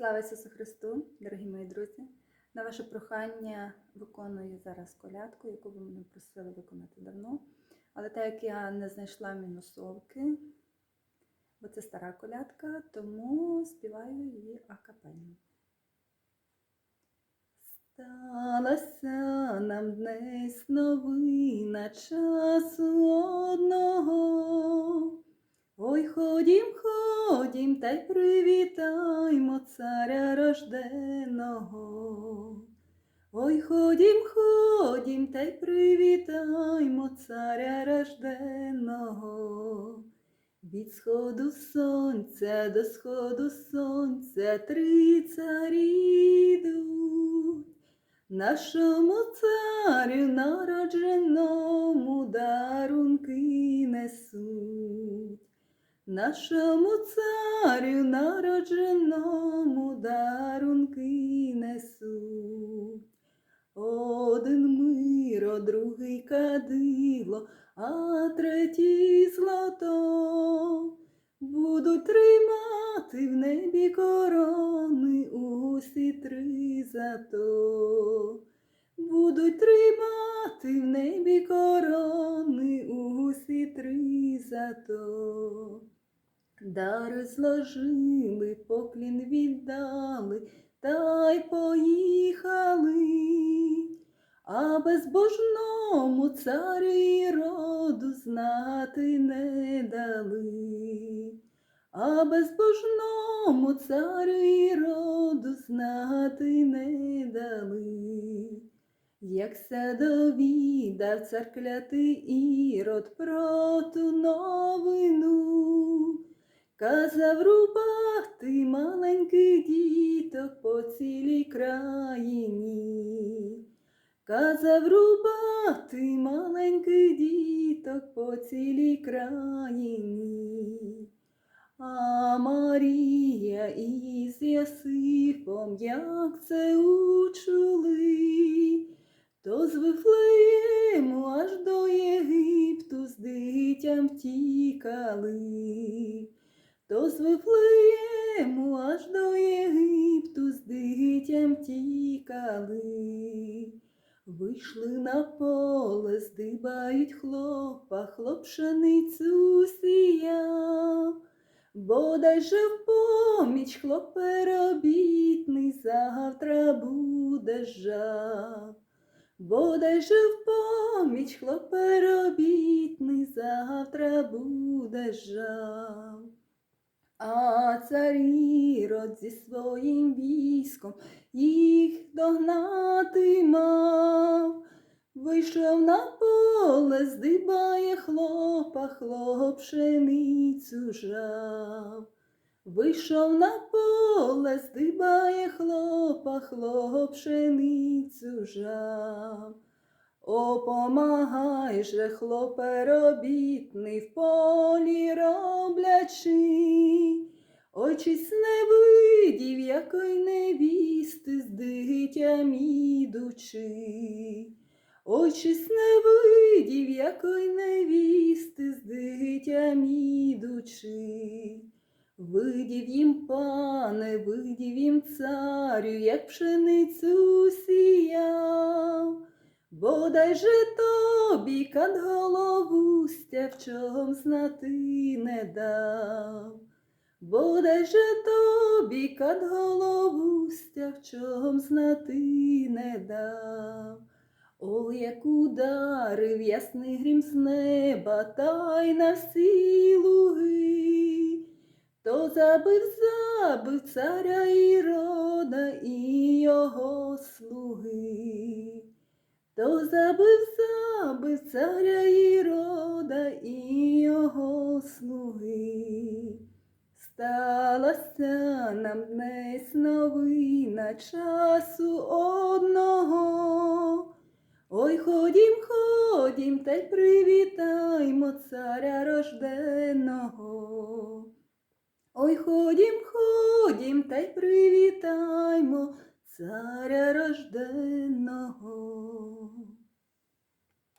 Слава Ісусу Христу, дорогі мої друзі! На ваше прохання виконую зараз колядку, яку ви мене просили виконати давно. Але так як я не знайшла мінусовки, бо це стара колядка, тому співаю її акапельно. Сталася нам днес новина часу одного. Ой, ходім, ходім, та й привітаймо царя рожденого. Ой, ходім, ходім, та й привітаймо царя рожденого. Від сходу сонця до сходу сонця три царі йдуть. Нашому царю народженому дарунки несуть. Нашому царю народженому дарунки несуть. Один миро, другий кадило, а третій злото. Будуть тримати в небі корони усі три зато. Будуть тримати в небі корони усі три зато. Дари зложили, поклін віддали, та й поїхали. А безбожному царю і роду знати не дали. А безбожному царю і роду знати не дали. Як се довідав цар клятий ірод про ту новину, казав рубати маленьких діток по цілій країні. Казав рубати маленьких діток по цілій країні. А Марія із Ясифом, як це учули, то з Вифлеєму аж до Єгипту з дитям втікали, то з Вифлеєму аж до Єгипту з дитям втікали. Вийшли на поле, здибають хлопа, хлоп пшеницю. Бодай же в поміч хлоп переробітний, завтра буде жав. Бодай же в поміч хлоп переробітний, завтра буде жав. А цар Ірод зі своїм військом їх догнати мав. Вийшов на поле, здибає хлопа, хлоп пшеницю жав. Вийшов на поле, здибає хлопа, хлоп пшеницю жав. О, помагай же, хлопе робітний, в полі роблячи. Ой, не видів, якої невісти з дитям ідучи. Ой, не видів, якої невісти з дитям ідучи. Видів їм, пане, видів їм царю, як пшеницю сіяв. Бодай же тобі кад голову стяв, знати не дав. Бодай же тобі кад голову стяв, чом знати не дав. О, як ударив ясний грім з неба, та й на всі луги, то забив, забив царя і То забив, забив царя Ірода і його слуги. Сталася нам днес новина часу одного. Ой, ходім, ходім, та й привітаймо царя рожденого. Ой, ходім, ходім, та й привітаймо царя рожденого.